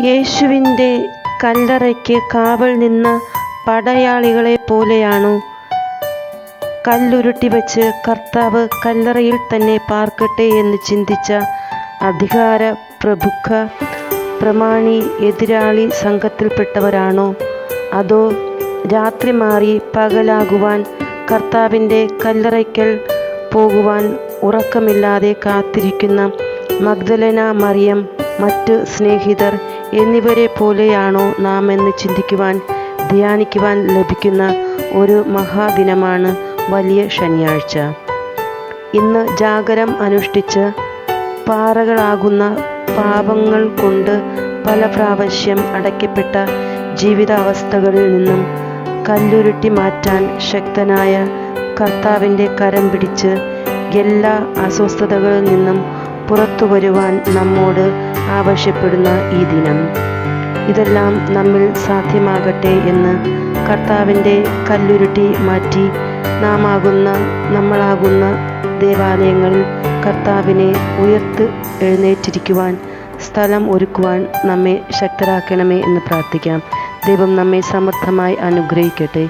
യേശുവിന്റെ കല്ലറയ്ക്ക് കാവൽ നിന്ന പടയാളികളെ പോലെയാണോ. കല്ലുരുട്ടി വച്ച് കർത്താവ് കല്ലറയിൽ തന്നെ പാർക്കട്ടെ എന്ന് ചിന്തിച്ച അധികാര പ്രഭുക്ക പ്രമാണി എതിരാളി സംഘത്തിൽപ്പെട്ടവരാണോ. അതോ രാത്രി മാറി പകലാകുവാൻ കർത്താവിന്റെ കല്ലറയ്ക്കൽ പോകുവാൻ ഉറക്കമില്ലാതെ കാത്തിരിക്കുന്ന മഗ്ദലന മറിയം മറ്റ് സ്നേഹിതർ എന്നിവരെ പോലെയാണോ നാം എന്ന് ചിന്തിക്കുവാൻ ധ്യാനിക്കുവാൻ ലഭിക്കുന്ന ഒരു മഹാദിനമാണ് വലിയ ശനിയാഴ്ച. ഇന്ന് ജാഗരം അനുഷ്ഠിച്ച് പാറകളാകുന്ന പാപങ്ങൾ കൊണ്ട് പല പ്രാവശ്യം അടയ്ക്കപ്പെട്ട ജീവിതാവസ്ഥകളിൽ നിന്നും കല്ലുരുട്ടി മാറ്റാൻ ശക്തനായ കർത്താവിന്റെ കരം പിടിച്ച് എല്ലാ അസ്വസ്ഥതകളിൽ നിന്നും പുറത്തു വരുവാൻ നമ്മോട് ആവശ്യപ്പെടുന്ന ഈ ദിനം. ഇതെല്ലാം നമ്മിൽ സാധ്യമാകട്ടെ എന്ന് കർത്താവിന്റെ കല്ലുരുട്ടി മാറ്റി നാമാകുന്ന നമ്മളാകുന്ന ദേവാലയങ്ങൾ കർത്താവിനെ ഉയർത്ത് എഴുന്നേറ്റിരിക്കുവാൻ സ്ഥലം ഒരുക്കുവാൻ നമ്മെ ശക്തരാക്കണമേ എന്ന് പ്രാർത്ഥിക്കാം. ദൈവം നമ്മെ സമർത്ഥമായി അനുഗ്രഹിക്കട്ടെ.